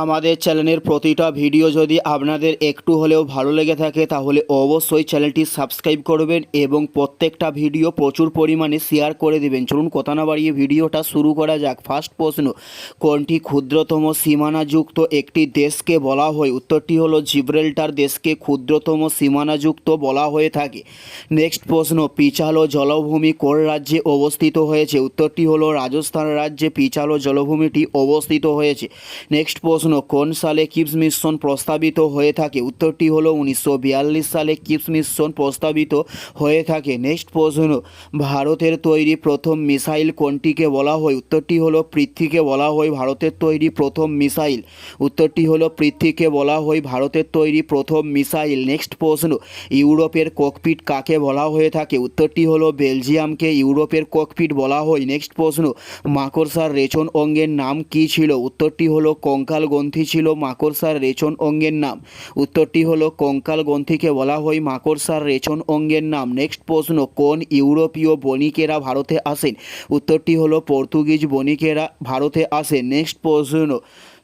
আমাদের চ্যানেলের প্রতিটা ভিডিও যদি আপনাদের একটু হলেও ভালো লেগে থাকে, তাহলে অবশ্যই চ্যানেলটি সাবস্ক্রাইব করবেন এবং প্রত্যেকটা ভিডিও প্রচুর পরিমাণে শেয়ার করে দেবেন। চলুন কথা না বাড়িয়ে ভিডিওটা শুরু করা যাক। ফার্স্ট প্রশ্ন, কোনটি ক্ষুদ্রতম সীমানাযুক্ত একটি দেশকে বলা হয়? উত্তরটি হলো জিব্রেল্টার দেশকে ক্ষুদ্রতম সীমানাযুক্ত বলা হয়ে থাকে। নেক্সট প্রশ্ন, পিচালো জলভূমি কোন রাজ্যে অবস্থিত হয়েছে? উত্তরটি হলো রাজস্থান রাজ্যে পিচালো জলভূমিটি অবস্থিত হয়েছে। নেক্সট প্রশ্ন কোন সালে কিপস মিশন প্রস্তাবিত হয়ে থাকে? উত্তরটি হলো উনিশশো বিয়াল্লিশ সালে কিপস মিশন প্রস্তাবিত হয়ে থাকে। নেক্সট প্রশ্ন, ভারতের তৈরি প্রথম মিসাইল কোনটিকে বলা হয়? উত্তরটি হলো পৃথ্বীকে বলা হয় ভারতের তৈরি প্রথম মিসাইল। উত্তরটি হলো পৃথ্বীকে বলা হয় ভারতের তৈরি প্রথম মিসাইল। নেক্সট প্রশ্ন, ইউরোপের ককপিট কাকে বলা হয়ে থাকে? উত্তরটি হলো বেলজিয়ামকে ইউরোপের ককপিট বলা হয়। নেক্সট প্রশ্ন, মাকড়সার রেচন অঙ্গের নাম কী ছিল? উত্তরটি হলো কঙ্কাল গ্রন্থি ছিল মাকড়সার রেচন অঙ্গের নাম। উত্তরটি হলো কঙ্কাল গ্রন্থিকে বলা হয় মাকড়সার রেচন অঙ্গের নাম। নেক্সট প্রশ্ন, কোন ইউরোপীয় বণিকেরা ভারতে আসেন? উত্তরটি হলো পর্তুগিজ বণিকেরা ভারতে আসেন। নেক্সট প্রশ্ন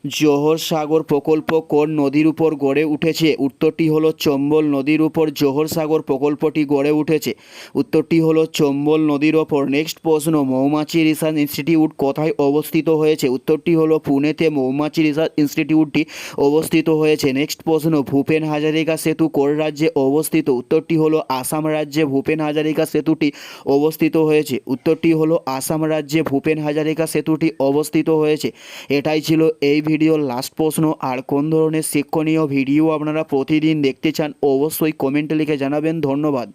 জোহর সাগর প্রকল্প কোন নদীর উপর গড়ে উঠেছে? উত্তরটি হলো চম্বল নদীর উপর জোহর সাগর প্রকল্পটি গড়ে উঠেছে। উত্তরটি হলো চম্বল নদীর ওপর। নেক্সট প্রশ্ন, মৌমাছি রিসার্চ ইনস্টিটিউট কোথায় অবস্থিত হয়েছে? উত্তরটি হলো পুনেতে মৌমাছি রিসার্চ ইনস্টিটিউটটি অবস্থিত হয়েছে। নেক্সট প্রশ্ন, ভূপেন হাজারিকা সেতু কোন রাজ্যে অবস্থিত? উত্তরটি হলো আসাম রাজ্যে ভূপেন হাজারিকা সেতুটি অবস্থিত হয়েছে। উত্তরটি হলো আসাম রাজ্যে ভূপেন হাজারিকা সেতুটি অবস্থিত হয়েছে। এটাই ছিল এই ভিডিওর লাস্ট প্রশ্ন, আর কোন ধরনের শিক্ষণীয় ভিডিও আপনারা প্রতিদিন দেখতে চান, অবশ্যই কমেন্টে লিখে জানাবেন, ধন্যবাদ।